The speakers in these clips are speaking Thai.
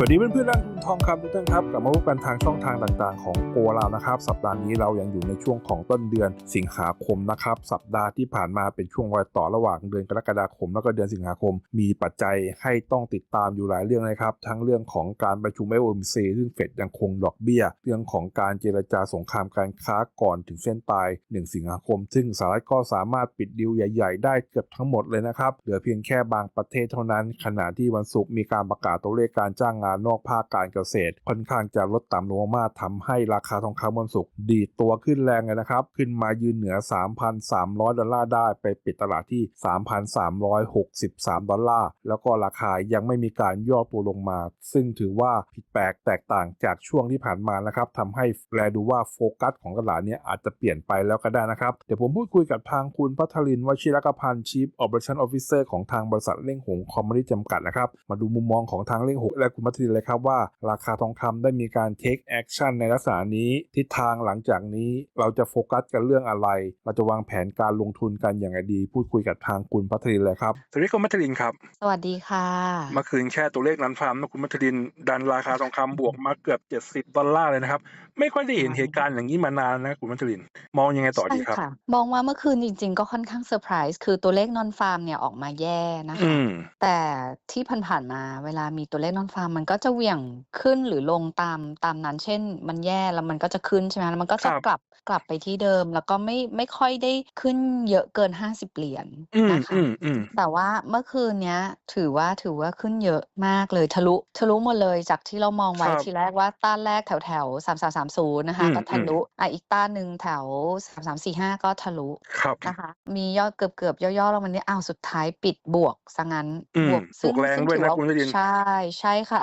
สวัสดีเพื่อนๆนักลงทุนทองคำทุกท่านครับกลับมาพบกันทางช่องทางต่างๆ ของโกเรานะครับ สัปดาห์นี้เรายังอยู่ในช่วงของต้นเดือนสิงหาคมนะครับ สัปดาห์ที่ผ่านมาเป็นช่วงรอยต่อระหว่างเดือนกรกฎาคม แล้วก็เดือนสิงหาคม มีปัจจัยให้ต้องติดตามอยู่หลายเรื่องนะครับ ทั้งเรื่องของการประชุม FOMC ซึ่งเฟดยังคงดอกเบี้ย เรื่องของการเจรจาสงครามการค้าก่อนถึงเส้นตาย 1 สิงหาคม ซึ่งสหรัฐก็สามารถปิดดีลใหญ่ ๆ ได้เกือบทั้งหมดเลยนะครับเหลือเพียงแค่บางประเทศเท่านั้น ขณะที่วันศุกร์มีการประกาศตัวเลขการจ้างงานนอกภาคการเกษตร ค่อนข้างจะลดต่ำลงมากๆทำให้ราคาทองคำวันศุกร์ดีดตัวขึ้นแรงเลยนะครับ ขึ้นมายืนเหนือ 3,300 ดอลลาร์ได้ไปปิดตลาดที่ 3,363 ดอลลาร์ แล้วก็ราคายังไม่มีการย่อตัวลงมา ซึ่งถือว่าผิดแปลกแตกต่างจากช่วงที่ผ่านมานะครับทำให้แลดูว่าโฟกัสของตลาดเนี้อาจจะเปลี่ยนไปแล้วก็ได้นะครับ เดี๋ยวผมพูดคุยกับทางคุณพัทลินวชิรกพันธ์ Chief Operation Officer ของทางบริษัทเล่งหงคอมมานีจำกัดนะครับ มาดูมุมมองของทางเล่งหงและคุณพัทลินเลยครับว่าราคาทองคำได้มีการ take action ในลักษณะนี้ ทิศทางหลังจากนี้เราจะโฟกัสกันเรื่องอะไร เราจะวางแผนการลงทุนกันอย่างไรดี พูดคุยกับทางคุณพัทลินเลยครับสวัสดีคุณมัทรินครับ สวัสดีค่ะเมื่อคืนแค่ตัวเลขนันฟาร์มนะคุณมัทรินดันราคาทองคำบวกมาเกือบ 70 ดอลลาร์เลยนะครับ ไม่ค่อยได้เห็นเหตุการณ์อย่างนี้มานานนะคุณมัทริน มองยังไงต่อดีครับใช่ค่ะมองว่าเมื่อคืนจริงๆ ก็ค่อนข้างเซอร์ไพรส์คือตัวเลขนอนฟาร์มเนี่ยออกมาแย่นะอืคะมแต่ที่ผ่านๆมาเวลามีตัวเลขนอนฟาร์มมันก็จะเหวี่ยงขึ้นหรือลงตามตามนั้น เช่น มันแย่แล้วมันก็จะขึ้นใช่ไหมแล้วมันก็จะครับกลับกลับไปที่เดิม แล้วก็ไม่ไม่ค่อยได้ขึ้นเยอะเกิน50เหรียญอืมนะคะอืมอืมแต่ว่าเมื่อคืนเนี้ย ถือว่าถือว่าขึ้นเยอะมากเลยทะลุทะลุหมดเลยจากที่เรามองไว้ครับทีแรกว่าต้านแรกแถวแถวสามสามสามศูนย์นะคะอืมก็ทะลุอะอีกต้านหนึ่งแถวสามสามสี่ห้าก็ทะลุครับนะคะมียอดเกือบเกือบย่อๆแล้ววันนี้อ้าวสุดท้ายปิดบวกซะงั้นอืมบวกซึ่งบวกแรงซึ่งด้วยถือนะว่าคุณวรินทร์ใช่ใช่ค่ะ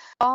ก็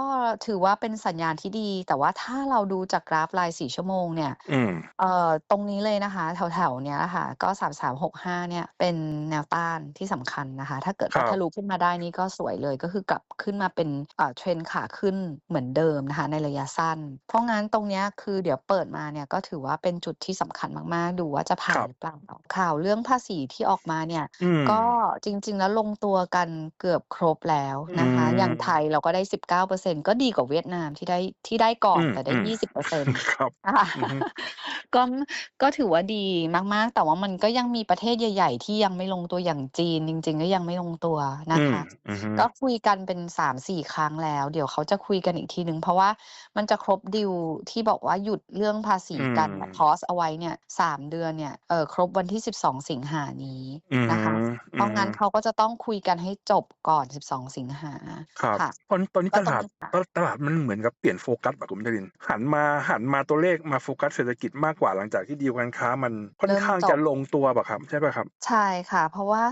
ถือว่าเป็นสัญญาณที่ดี แต่ว่าถ้าเราดูจากกราฟรายสี่ชั่วโมงเนี่ยอืม เอ่อตรงนี้เลยนะคะ แถวๆเนี้ยค่ะก็สามสามหกห้าเนี่ยเป็นแนวต้านที่สำคัญนะคะ ถ้าเกิดว่าครับ ทะลุขึ้นมาได้นี่ก็สวยเลยก็คือกลับขึ้นมาเป็นเอ่อเทรนขาขึ้นเหมือนเดิมนะคะ ในระยะสั้น เพราะงั้นตรงเนี้ยคือเดี๋ยวเปิดมาเนี่ยก็ถือว่าเป็นจุดที่สำคัญมากๆ ดูว่าจะผ่านหรือเปล่าข่าวเรื่องภาษีที่ออกมาเนี่ย อืม ก็จริงๆ แล้วลงตัวกันเกือบครบแล้วนะคะ อืมอย่างไทยเราก็ได้ 19%ก็ดีกว่าเวียดนามที่ได้ที่ได้ก่อนอืมแต่ได้อืม20%ครับนะคะอือฮึก็ก็ถือว่าดีมากๆ แต่ว่ามันก็ยังมีประเทศใหญ่ ๆ ที่ยังไม่ลงตัวอย่างจีน จริง ๆ ก็ยังไม่ลงตัวนะอืมคะอืมก็คุยกันเป็น3-4ครั้งแล้ว เดี๋ยวเขาจะคุยกันอีกทีหนึ่งเพราะว่ามันจะครบดีลที่บอกว่าหยุดเรื่องภาษีกันอืมพอสเอาไว้เนี่ย3เดือนเนี่ยเออครบวันที่12สิงหานี้อืมนะคะเพราะงั้นเขาก็จะต้องคุยกันให้จบก่อน12สิงหาครับค่ะตอนตอนนี้ก็ตตรงลาดนี้ค่ะตตลาดมันเหมือนกับเปลี่ยนโฟกัสป่ะคุณมัทรินหันมาหันมาตัวเลขมาโฟกัสเศรษฐกิจมากกว่าหลังจากที่ดีลการค้ามันค่อนข้างจะลงตัวป่ะครับ ใช่ป่ะครับ ใช่ค่ะ เพราะว่า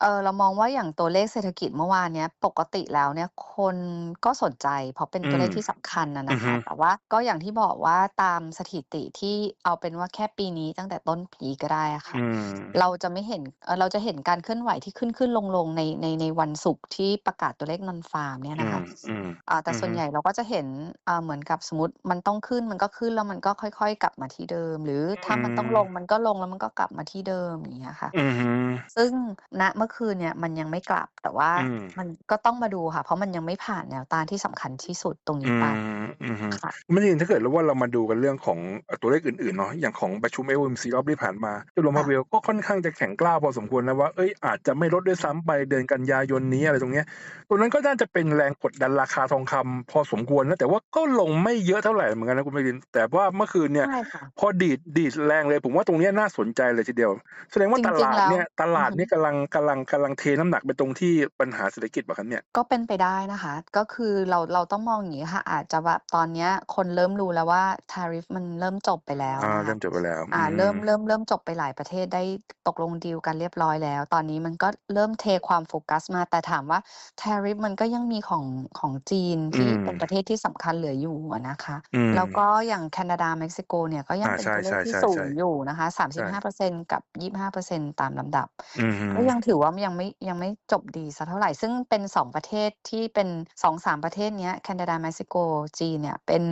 เออเรามองว่าอย่างตัวเลขเศรษฐกิจเมื่อวานเนี้ยปกติแล้วเนี่ยคนก็สนใจ เพราะเป็นอืตัวเลม ขที่สำคัญนะอืนะอฮึ คะ แต่ว่าก็อย่างที่บอกว่าตามสถิติที่เอาเป็นว่าแค่ปีนี้ตั้งแต่ต้นปีก็ได้อะค่ะอืมเราจะไม่เห็นเอ่อเราจะเห็นการเคลื่อนไหวที่ขึ้นขึ้นลงลงในในในวันศุกร์ที่ประกาศตัวเลขนอนฟาร์มเนี่ยอืนะม คะอืม อ่าแต่อือส่วนฮึใหญ่เราก็จะเห็นอ่าเหมือนกับสมมติมันต้องขึ้นมันก็ขึ้นแล้วมันก็ค่อยๆ กลับมาที่เดิม หรืออืถ้ามันต้องมลงมันก็ลงแล้วมันก็กลับมาที่เดิมอย่างเงี้ยค่ะ อือฮึซึ่งณเมื่อคืนเนี่ยมันยังไม่กลับ แต่ว่าอืม มันก็ต้องมาดูค่ะ เพราะมันยังไม่ผ่านแนวต้านที่สำคัญที่สุดตรงอืนี้ไปมอือฮึค่ะ ไม่จริงถ้าเกิดว่าเรามาดูกันเรื่องของเอ่อตัวเลขอื่นๆเนาะอย่างของประชุม FOMC รอบที่ผ่านมาเจอร์โรมค่ะพาเวลก็ค่อนข้างจะแข็งกล้าวพอสมควรนะว่าเอ้ยอาจจะไม่ลดด้วยซ้ำไปเดือนกันยายนนี้อะไรตรงเนี้ยตัวนั้นก็น่าจะเป็นแรงกดดันราคาทองคำพอสมควรนะแต่ว่าก็ลงไม่เยอะเท่าไหร่เหมือนกันนะคุณไม่รินแต่ว่าเมื่อคืนเนี่ย ใช่ค่ะ พอดีดดีดแรงเลย ผมว่าตรงเนี้ยน่าสนใจเลยทีเดียว แสดงว่าจตริงลาๆดแล้วเนี่ยตลาดอือฮึเนี่ยกำลังกำลังกำลังเทน้ำหนักไปตรงที่ปัญหาเศรษฐกิจป่ะครับเนี่ย ก็เป็นไปได้นะคะ ก็คือเราเราต้องมองอย่างนี้ค่ะ อาจจะแบบตอนเนี้ยคนเริ่มรู้แล้วว่า tariff มันเริ่มจบไปแล้วอ่านะเริ่คะ มจบไปแล้วอ่าอืเริ่มมเริ่มเริ่มจบไปหลายประเทศได้ตกลงดีลกันเรียบร้อยแล้ว ตอนนี้มันก็เริ่มเทความโฟกัสมา แต่ถามว่า tariff มันก็ยังมีของของจีนอืที่มเป็นประเทศที่สำคัญเหลืออยู่อะนะคะ อืม แล้วก็อย่างแคนาดาเม็กซิโกเนี่ยก็ยังอ่าเป็นใช่ตัวเลขใช่ที่ใช่สูใช่งอยู่นะคะ ใช่ 35%กับ 25%ตามลำดับ อืมฮึก็ยังถือว่าว่ายังไม่ยังไม่จบดีสักเท่าไหร่ ซึ่งเป็น 2 ประเทศที่เป็น2-3ประเทศเนี้ยแคนาดาเม็กซิโกจีนเนี่ยเป็น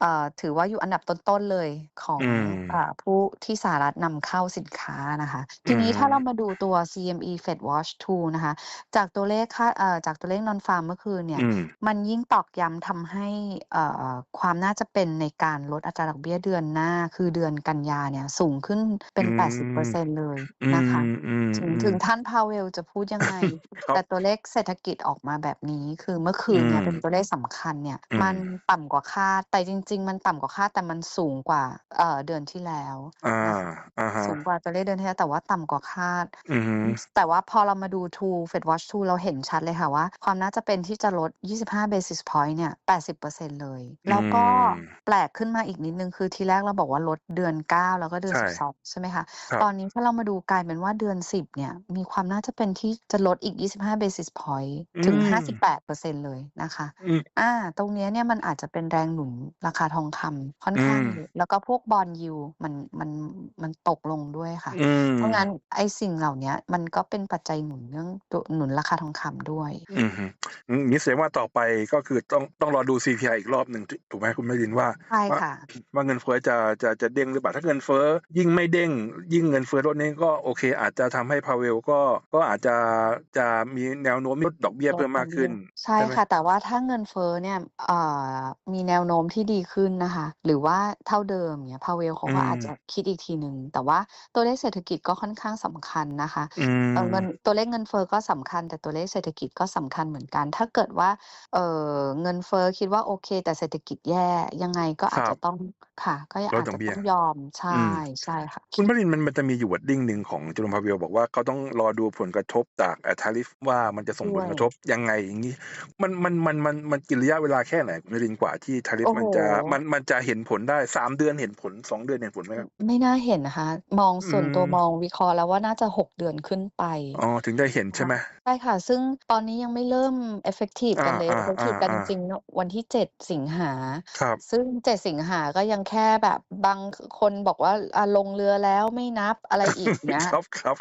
เอ่อถือว่าอยู่อันดับต้น ๆ เลยของอืมอ่าผู้ที่สหรัฐนำเข้าสินค้านะคะอืทีนี้ถ้าเรามมาดูตัว CME FedWatch Tool นะคะ จากตัวเลขค่าเอ่อจากตัวเลข Non-farm เมื่อคืนเนี่อืยมมันยิ่งตอกย้ำทำให้เอ่อความน่าจะเป็นในการลดอัตราดอกเบี้ยเดือนหน้า คือเดือนกันยาเนี่ยสูงขึ้นเป็อืนม80%เลยอืนะคะมอืมถึงอืถึมงท่าน Powell จะพูดยังไง ครัแต่บตัวเลขเศรษฐกิจออกมาแบบนี้คือเมื่อคือืนเนี่ยมเป็นตัวเลขสำคัญเนี่ย อืมัมนต่ำกว่าคาดแต่จริง ๆ มันต่ำกว่าคาดแต่มันสูงกว่าเอ่อเดือนที่แล้วอานะคะอะฮะสูงกว่าตัวเลขเดือนที่แล้วแต่ว่าต่ำกว่าคาด อือฮึอืมแต่ว่าพอเรามาดู Tool FedWatch Tool เราเห็นชัดเลยค่ะว่า ความน่าจะเป็นที่จะลด 25 basis point เนี่ย 80%เลยอืแล้วก็มแปลกขึ้นมาอีกนิดหนึ่งคือทีแรกเราบอกว่าลดเดือน 9 แล้วก็เดือน ใช่12 ใช่ไหมคะ ครับ ตอนนี้ถ้าเรามาดูกลายเป็นว่าเดือน 10 เนี่ย มีความน่าจะเป็นที่จะลดอีก 25 basis point อืถึงม58%เลยนะคะอืมอาตรงเนี้ยเนี่ยมันอาจจะเป็นแรงหนุนราคาทองคำค่อนอืข้างมเยอะแล้วก็พวก Bond Yield มันมันมันตกลงด้วยค่ะอืมเพราะงั้นไอ้สิ่งเหล่าเนี้ยมันก็เป็นปัจจัยหนุนเรื่องตัวหนุนราคาทองคำด้วยอือฮึอืมงี้แสดงว่าต่อไปก็คือต้องต้องรอดู CPI อีกรอบหนึ่งถถูกไหมคุณแม่รินว่าใช่ว่าค่ะว่าเงินเฟ้อจะจะจะเด้งหรือเปล่าถ้าเงินเฟ้อยิ่งไม่เด้ง ยิ่งเงินเฟ้อลดนี่ก็โอเค อาจจะทำให้ Powell ก็ก็อาจจะจะมีแนวโน้มลดดอกเบี้ยลเพิ่ดมดอมากกขึ้เบี้นยใช่ใช่ไหมค่ะ แต่ว่าถ้าเงินเฟ้อเนี่ยอ่ามีแนวโน้มที่ดีขึ้นนะคะ หรือว่าเท่าเดิมเงี้ย Powell เขาอืก็มอาจจะคิดอีกทีหนึ่งแต่ว่าตัวเลขเศรษฐกิจก็ค่อนข้างสำคัญนะคะอืเอ่อเงิมนตัวเลขเงินเฟ้อก็สำคัญ แต่ตัวเลขเศรษฐกิจก็สำคัญเหมือนกัน ถ้าเกิดว่าเอ่อเงินเฟ้อคิดว่าโอเค แต่เศรษฐกิจแย่ยังไงก็คอาจรัจะบต้องค่ะ ก็ลดอาจดอจะกเบี้ต้ยองยอมใช่อืมใช่ค่ะคุณพรินมันมันจะมีอยู่ wording หนึ่งของ Jerome Powell บอกว่าเขาต้องรอดูผลกระทบจากอ่า tariff ว่ามันจะส่งด้ผวลยกระทบยังไงอย่างงี้มันมันมันมันมันกินระยะเวลาแค่ไหนคุณพรินกว่าที่โอ้ tariff โฮมันจะมันมันจะเห็นผลได้3เดือนเห็นผล2เดือนเห็นผลไหมอืครัมบ?ไม่น่าเห็นนะคะ มองอืส่วนตัวมมองวิเคราะห์แล้วว่าน่าจะ6เดือนขึ้นไปอ๋อถึงจะเห็นใช่ค่ะไหม?ใช่ค่ะ ซึ่งตอนนี้ยังไม่เริ่มเอฟเฟกทิฟอากันเลยเอฟเฟกทิฟกันจๆๆริงๆเนาะวันที่7สิงหาครับซึ่ง7สิงหาก็ยังแค่แบบบางคคนบอกว่าอ่าลงเรือแล้วไม่นับอะไรอีกเงี้ยครับ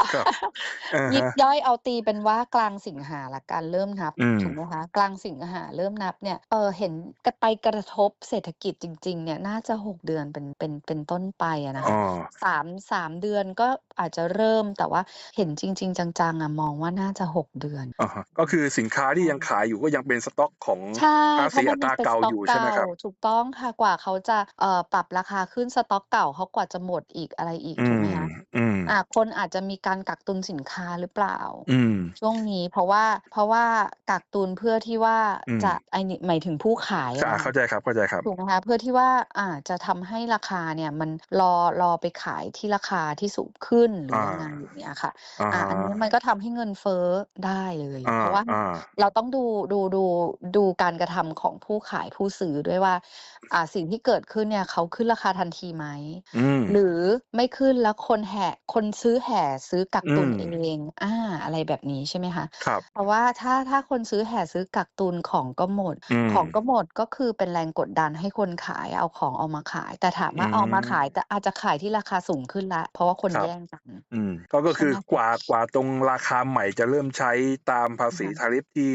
ๆๆอะยิฮะบย่อยเอาตีเป็นว่ากลางสิงหาแล้วกันเริ่มนับอืมถูกไหมคะกลางสิงหาเริ่มนับเนี่ยเอ่อเห็นกะไปกระทบเศรษฐกิจจริง ๆ เนี่ยน่าจะ6เดือนเป็นเป็นเป็นต้นไปอะนะอ๋คะอสาม3เดือนก็อาจจะเริ่มแต่ว่าเห็นจริง ๆ จังๆอะมองว่าน่าจะ6เดือนอะฮะก็คือสินค้าที่ใช่ยังขายอยู่ก็ยังเป็นสต๊อกของใช่ภาเพษีราะมัอันตยัรางเป็นเก่าสต๊ออกยู่ใช่เก่ไหมาครับ?ถูกต้องค่ะกว่าเขาจะเอ่อปรับราคาขึ้นสต๊อกเก่าเขากว่าจะหมดอีกอะไรอีกอืถูกไหมมคะอืมอาคนอาจจะมีการกักตุนสินค้าหรือเปล่าอืมช่วงนี้เพราะว่าเพราะว่ากักตุนเพื่อที่ว่าอืมจะไอ้นี่หมายถึงผู้ขายจะอะอานะเข้าคะใจครับเข้าใจครับถูกไหมคะเพื่อที่ว่าอ่าจะทำให้ราคาเนี่ยมันรอรอไปขายที่ราคาที่สูงขึ้นหรือาอยังไงอย่างเงี้ยค่ะอะอ่าฮะอันนี้มันก็ทำให้เงินเฟ้อได้เลยอาเพราะว่าๆเราต้องดูดูดูดูการกระทำของผู้ขายผู้ซื้อด้วยว่าอ่าสิ่งที่เกิดขึ้นเนี่ยเขาขึ้นราคาทันทีไหมอืมหรือไม่ขึ้นแล้วคนแห่คนซื้อแห่ซื้อกักอืตุนมเองอาอะไรแบบนี้ใช่ไหมคะ ครับเพราะว่าถ้า ถ้าคนซื้อแห่ซื้อกักตุนของก็หมด อืของก็มหมด ก็คือเป็นแรงกดดันให้คนขายเอาของออกมาขาย แต่ถามอืว่าเอามาขาย ม แต่อาจจะขายที่ราคาสูงขึ้นแล้ว เพราะว่าคนครับแย่งกัน อืม ก็ ก็ใช่คือไหมกว่า กว่าตรงราคาใหม่จะเริ่มใช้ตามภาอะษีฮะ tariff ที่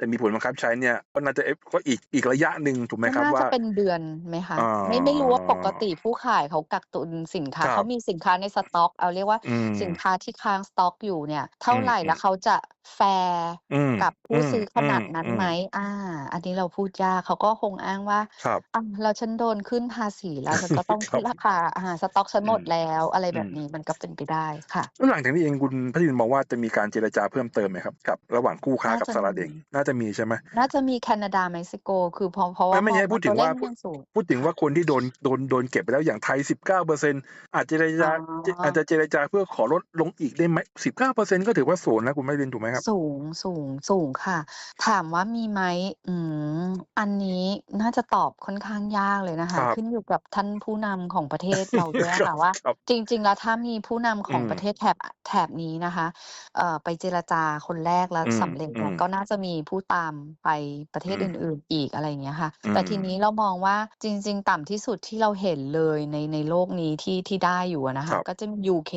จะมีผลบังคับใช้เนี่ย ก็น่าจะ เอ๊ะ ก็อีก อีกระยะหนึ่งถูกไหมก็ครับน่าว่จะา เป็นเดือนไหมคะ อ๋อ ไม่ ไม่รู้ว่าปกติผู้ขายเขากักตุนสินค้า ครเขัาบ มีสินค้าในสต๊อก เอาเรียกว่าอืสินมค้าที่ค้างสต๊อกอยู่เนี่ยเท่าไหรแล้วเขาจะแฟร์ๆอืม กับอืผู้ม ซื้อขอืนาดนั้นไหมมอา อันนี้เราพูดยาก เขาก็คงอ้างว่า ครับ อ้าว แล้วฉันโดนขึ้นภาษีแล้ว ฉันก็ต้องคขึ้รันบราคา อา สต๊อกฉันอืหมดม แล้ว อะไรอืแบบม นี้ มันก็เป็นไปได้ค่ะ แล้วหลังจากนี้เอง คุณพระดินมองว่า จะมีการเจรจาเพิ่มเติมไหมครับ?กับ ระหว่างคู่ค้าน่ากับจะสหรัฐมีเองน่าจะมีใช่ไหม?น่าจะมีแคนาดา เม็กซิโก คือเพราะ เพราะไมว่า่ไม่มอใช่งพูว่าดตถัวงเลว่าขพูยัดงสูง พูดถึงค่ว่าะคนที่โดน โดน โดนเก็บไปแล้ว อย่างไทย 19%อาจเจรอ๋จาอจอาจจะเจรจาเพื่อขอลดลงอีกได้ไหม?19%ก็ถือว่าสูงนะ คุณพระดิน ถูกไหม?ครับ สูงสูงสูงค่ะ ถามว่ามีไหมอืมอันนี้น่าจะตอบค่อนข้างยากเลยนะคคะรับขึ้นอยู่กับท่านผู้นำของประเทศเราด้วยครัค่ะบว่า ครับ จริง ๆ แล้วถ้ามีผู้นำขอืองประมเทศแถบแถบนี้นะคะเอ่อไปเจรจาคนแรกแล้วอืมสำเร็จอืเนี่ยมก็น่าจะมีผู้ตามไปประเทอืศมอื่น ๆ อีกอะไรอย่างเงี้ยค่ะ อืแต่ทีมนี้เรามองว่าจริง ๆ ต่ำที่สุดที่เราเห็นเลยในในโลกนี้ที่ที่ได้อยู่อะนะคคะ รับ ก็จะมี UK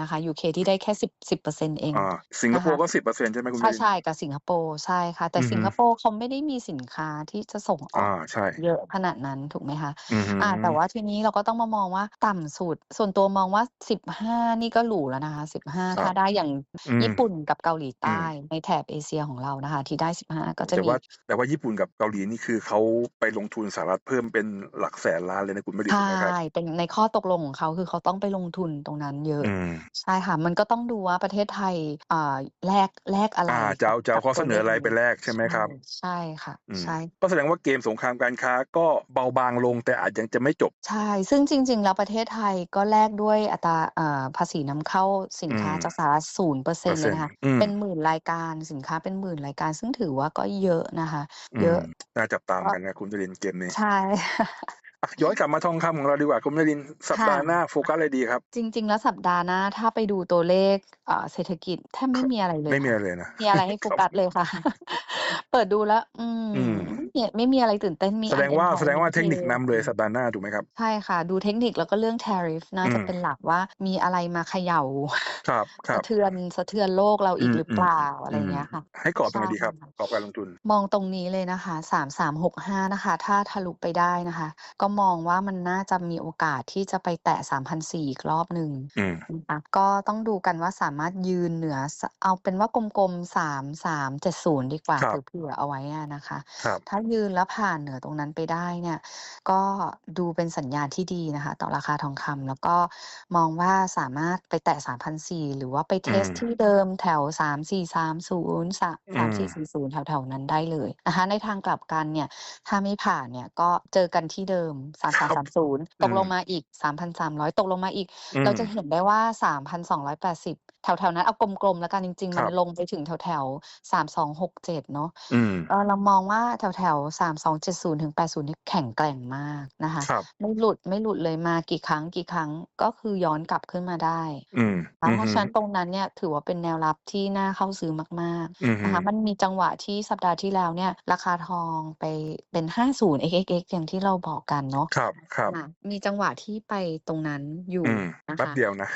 นะคะ UK ที่ได้แค่10 10%เองอาสิงคนะโปคะ ร์ก็ 10%ใช่ไหมคุณใวรินทช่ร์ๆกับสิงคโปร์ใช่ค่ะ แต่อือสิฮึงคโปร์เขาไม่ได้มีสินค้าที่จะส่งออาอกใช่ เยอะขนาดนั้นถูกไหมคะ อือฮึอาแต่ว่าทีนี้เราก็ต้องมามองว่าต่ำสุด ส่วนตัวมองว่า15นี่ก็หรูแล้วนะคะค15รัถ้าบ ได้อย่างอืญี่มปุ่นกับเกาหลีอืใต้มในแถบเอเชียของเรานะคะ ที่ได้15ก็จะแต่มี ว่าแต่ว่าญี่ปุ่นกับเกาหลีนี่คือเขาไปลงทุนสหรัฐเพิ่มเป็นหลักแสนล้านเลยนะคุณวรินใชทร์ถูกไหมครับ เป็นในข้อตกลงของเขาคือเขาต้องไปลงทุนตรงนั้นเยอะ อืม ใช่ค่ะ มันก็ต้องดูว่าประเทศไทยอ่าแลกแลกอะไรอาจะกัเอาจะกัเอาบข้อตัเสวนเลอขอะไรไปนี้แลกใช่ไหมใช่ครับ?ใช่ค่ะอืมใช่ ก็แสดงว่าเกมสงครามการค้าก็เบาบางลงแต่อาจยังจะไม่จบ ใช่ ซึ่งจริง ๆ แล้วประเทศไทยก็แลกด้วยอัตราอ่าภาษีนำเข้าสินอืค้ามจากสหรัฐ0%เปอเลร์เซ็ยนนะต์คะอืมเป็นหมื่นรายการสินค้าเป็นหมื่นรายการ ซึ่งถือว่าก็เยอะนะคะอืเยมอะน่าจับตาเหมืก็อนกันนะคุณวรินทร์เกมนี้ใช่อะ ย้อนกลับมาทองคำของเราดีกว่าคุณวรินทร์สัปค่ดาห์ะหน้าโฟกัสอะไรดีครับ?จริง ๆ แล้วสัปดาห์หน้าถ้าไปดูตัวเลขอ่าเศรษฐกิจแทบคไม่รับมีอะไรเลไม่ยมีค่ะ อะไรเลยนะ มีอะไรให้โฟครับกัสเลยค่ะ เปิดดูแล้ว อืมอืม ไม่มีไม่มีอะไรตื่นเต้นมีแสดงว่าแสดงว่าเทคนิค unemployment นำเลย rate สัปดาห์หน้าถูกไหมครับ?ใช่ค่ะ ดูเทคนิคแล้วก็เรื่อง tariff น่าอืจะม เป็นหลักว่ามีอะไรมาเขย่า ครับคสะรับเทือนสะเทือนโลกเราอือีกมหรือเปล่าๆอะไรอือย่างมเงี้ยค่ะ ให้กรอบยัใช่งไงดีครับค่ะกรอบการลงทุน?มองตรงนี้เลยนะคะ3365นะคะ ถ้าทะลุไปได้นะคะ ก็มองว่ามันน่าจะมีโอกาสที่จะไปแตะ3,400อีกรอบหนึ่งอืม นะคะก็ต้องดูกันว่าสามารถยืนเหนือสเอาเป็นว่ากลมๆ3370ดีกว่าครับเผื่อๆเอาไว้อะนะคะ ครับ ถ้ายืนแล้วผ่านเหนือตรงนั้นไปได้เนี่ย ก็ดูเป็นสัญญาณที่ดีนะคะ ต่อราคาทองคำแล้วก็มองว่าสามารถไปแตะ 3,400 หรือว่าไปอืเทสมที่เดิมแถว 3430สะอืม 3440 แถวๆ นั้นได้เลยนะคะ ในทางกลับกันเนี่ย ถ้าไม่ผ่านเนี่ยก็เจอกันที่เดิมครับ3330อืตกลงมมาอีก3,300ตกลงมาอีกอืเรามจะเห็นได้ว่า3,280แถวๆนั้นเอากลมๆแล้วกันจริงๆคมัรนับลงไปถึงแถวๆ 3267 เนาะ อืม เออเรามองว่าแถวๆ 3270-80 นี่แข็งแกร่งมากนะคะ ครับ ไม่หลุดไม่หลุดเลยมากี่ครั้งกี่ครั้งก็คือย้อนกลับขึ้นมาได้อืม นะอือเพราะฮึฉะนั้นตรงนั้นเนี่ยถือว่าเป็นแนวรับที่น่าเข้าซื้อมากอือๆฮึนะคะ มันมีจังหวะที่สัปดาห์ที่แล้วเนี่ย ราคาทองไปเป็น 50 xxx อย่างที่เราบอกกันเนาะครับครับ ค่ะมีจังหวะที่ไปตรงนั้นอยู่อืม นะแป๊บคะ เดียวนะ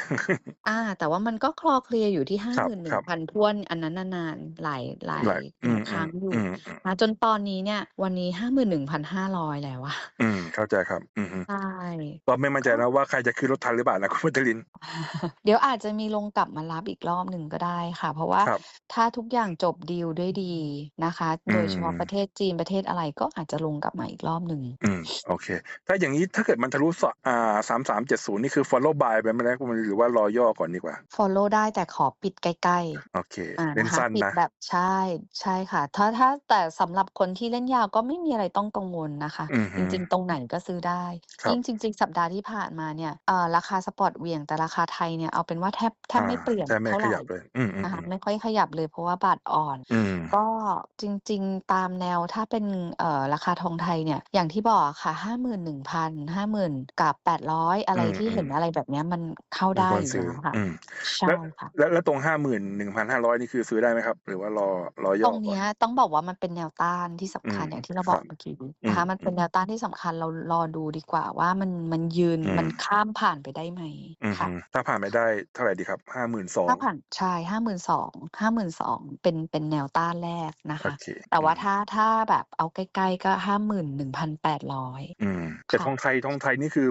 อาแต่ว่ามันก็คลอเคลียร์อยู่ที่ครับครับ51,000ถ้วน อันนั้นน่ะนานหลายหลายหลายหอืลายมครั้งอยู่ๆอืมๆนะจนตอนนี้เนี่ย วันนี้51,500แล้วอะอืมเข้าใจครับอือฮึใช่ก็ไม่มั่นใจก็นะว่าใครจะขึ้นรถทันหรือเปล่านะคุณวัชรินทร์เดี๋ยวอาจจะมีลงกลับมารับอีกรอบหนึ่งก็ได้ค่ะ เพราะว่าครับถ้าทุกอย่างจบดีลด้วยดีนะคะอืโดยเฉพาะปมระเทศจีนประเทศอะไรก็อาจจะลงกลับมาอีกรอบหนึ่งอืมโอเค ถ้าอย่างงี้ถ้าเกิดมันทะลุสอ่า3370นี่คือฟอลโลว์บายไปไหมนะคุณวรินทร์หรือว่ารอย่อก่อนดีกว่า?ฟอลโลว์ได้แต่ขอปิดใกล้โอเคๆอ่าเล่นนะคะสั้นปิดนะ แบบใช่ใช่ค่ะ ถ้าถ้าแต่สำหรับคนที่เล่นยาวก็ไม่มีอะไรต้องกังวลนะคะ อือจฮึริง ๆ ตรงไหนก็ซื้อได้ครัยิ่บงจริง ๆ สัปดาห์ที่ผ่านมาเนี่ยเอ่อราคาสปอตเหวี่ยงแต่ราคาไทยเนี่ยเอาเป็นว่าแทบแทอาบไม่เปลี่ยนแทบไม่เท่าขไรยับเลย อืมนะคะๆๆไม่ค่อยขยับเลยเพราะว่าบาทอ่อน อืมก็จริง ๆ ตามแนวถ้าเป็นเอ่อราคาทองไทยเนี่ยอย่างที่บอกอะค่ะ51,000 50,000กับ800อะอืไรที่เห็นมอะไรแบบเนี้ยมันเข้าๆมันได้ควรอยู่ซื้อ แล้วค่ะ อืม ใช่แล้วค่ะแล้วแล้วตรง51,500นี่คือซื้อได้ไหมครับ?หรือว่ารอรอย่ตรองก่เนี้อน?ยต้องบอกว่ามันเป็นแนวต้านที่สำอืคัญมอย่างที่เราคบรัอกบเมื่อกี้อืนะคะ มันเป็มนๆแนวต้านที่สำคัญเรารอดูดีกว่าว่ามันมันยืนอืมันมข้ามผ่านไปได้ไหมอือค่ฮึะถ้าผ่านไปได้เท่าไรดีครับ?ถ้า52,000ผ่านใช่52,000 52,000เป็นเป็นแนวต้านแรกนะโอคะ เคแต่อืว่ามถ้าถ้าแบบเอาใกล้ๆก็51,800อืมแต่ค่ทอะงไทยทองไทยนี่คือ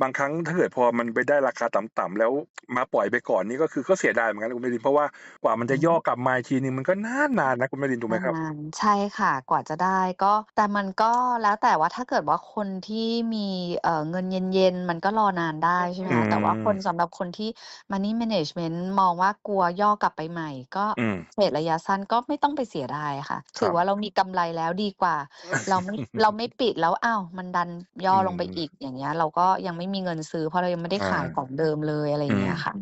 บางครั้งถ้าเกิดพอมันไปได้ราคาต่ำๆแล้วมาปล่อยไปก่อนนี่ก็คือก็เสียดายเหมือนกันนะคุณวรินทร์เพราะว่ากว่ามันอืจะอย่ฮอึกลับมาอีกทีหนึ่งมันก็นานๆนะคุณวรินทร์ถูกไหมครับ?นานใช่ค่ะ กว่าจะได้ก็ แต่มันก็แล้วแต่ว่า ถ้าเกิดว่าคนที่มี เอ่อ เงินเย็น ๆ มันก็รอนานได้ ใช่ไหมอืคะ แต่ว่าคน ม สำหรับคนที่ Money Management มองว่า กลัวย่อกลับไปใหม่ ก็อืม เทรดระยะสั้น ก็ไม่ต้องไปเสียดายอะค่ะ คถืรัอบว่าเรามีกำไรแล้วดีกว่า เราไม่ เราไม่ปิดแล้ว อ้าว มันดันย่อือลงไปมอีกอย่างเงี้ย เราก็ยังไม่มีเงินซื้อ เพราะเรายังไม่ได้อา ขายของเดิมเลย อะไรออืย่างเงมี้ยค่ะ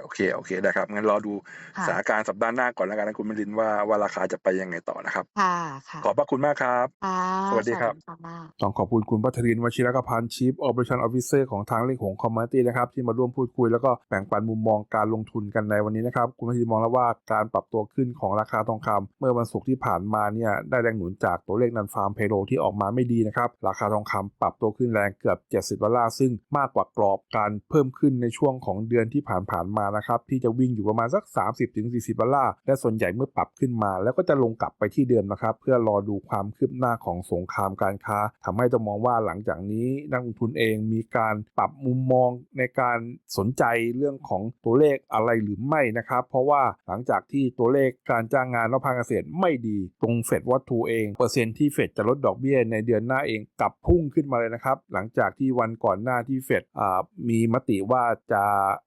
โอเค ๆ ได้นะครับงั้นรอดูค่ะสถานการณ์สัปดาห์หน้าก่อนแล้วกันนะคุณมิลินว่าว่าราคาจะไปยังไงต่อนะครับค่ะค่ะขอบพระคุณมากครับค่ะสวัสดีครับค่ะต้องขอบคุณคุณพัทรินวชิรกพันธ์ Chief Operation Officer ของทางเลขหงคอมมาตี้นะครับที่มาร่วมพูดคุยแล้วก็แบ่งปันมุมมองการลงทุนกันในวันนี้นะครับคุณพัทรินมองแล้วว่าการปรับตัวขึ้นของราคาทองคำเมื่อวันศุกร์ที่ผ่านมาเนี่ยได้แรงหนุนจากตัวเลขนันฟาร์มเพโลที่ออกมาไม่ดีนะครับราคาทองคำปรับตัวขึ้นแรงเกือบ 70ดอลลาร์ซึ่งมากกว่ากรอบการเพิ่มขึ้นในช่วงของเดือนที่ผ่านๆมานะครับที่จะวิ่งอยู่ประมาณสัก 30-40 ดอลลาร์ และส่วนใหญ่เมื่อปรับขึ้นมา แล้วก็จะลงกลับไปที่เดิมนะครับ เพื่อรอดูความคืบหน้าของสงครามการค้าทำให้ต้องมองว่าหลังจากนี้นักลงทุนเองมีการปรับมุมมองในการสนใจเรื่องของตัวเลขอะไรหรือไม่นะครับ เพราะว่าหลังจากที่ตัวเลขการจ้างงานนอกภาคเกษตรไม่ดีตรงเฟดวัตถุเองเปอร์เซ็นต์ที่เฟดจะลดดอกเบี้ยในเดือนหน้าเองกลับพุ่งขึ้นมาเลยนะครับ หลังจากที่วันก่อนหน้าที่เฟดมีมติว่าจะ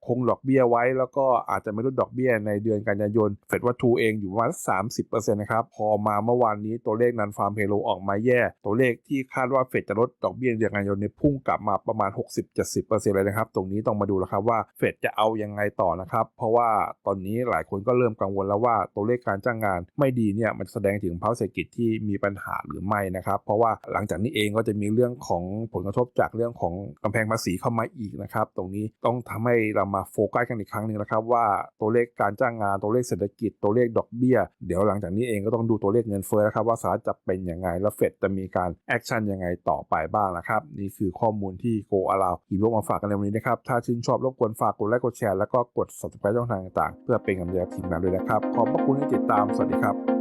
คงดอกเบี้ยไว้แล้วก็อาจจะไม่ลดดอกเบี้ยในเดือนกันยายนเฟดวัตถุเองอยู่ประมาณ30%นะครับพอมาเมื่อวานนี้ตัวเลขนันฟาร์มเพโลออกมาแย่ ตัวเลขที่คาดว่าเฟดจะลดดอกเบี้ยเดือนกันยายนเนี่ยพุ่งกลับมาประมาณ 60-70%เลยนะครับตรงนี้ต้องมาดูแล้วครับว่าเฟดจะเอายังไงต่อนะครับเพราะว่าตอนนี้หลายคนก็เริ่มกังวลแล้วว่าตัวเลขการจ้างงานไม่ดีเนี่ยมันแสดงถึงภาวะเศรษฐกิจที่มีปัญหาหรือไม่นะครับเพราะว่าหลังจากนี้เองก็จะมีเรื่องของผลกระทบจากเรื่องของกำแพงภาษีเข้ามาอีกนะครับตรงนี้ต้องทำให้เรามาโฟกัสกันอีกครั้งหนึ่งนะครับว่าตัวเลขการจ้างงานตัวเลขเศรษฐกิจตัวเลขดอกเบี้ย เดี๋ยวหลังจากนี้เองก็ต้องดูตัวเลขเงินเฟ้อนะครับว่าสหรัฐจะเป็นยังไงแล้วเฟดจะมีการแอคชั่นยังไงต่อไปบ้างนะครับ นี่คือข้อมูลที่โกอาลาวอีโวมาฝากกันในวันนี้นะครับถ้าชื่นชอบรบกวนฝากกดไลค์กดแชร์แล้วก็กด subscribe ช่องทางต่างๆ เพื่อเป็นกำลังใจทีมงานด้วยนะครับขอบพระคุณที่ติดตามสวัสดีครับ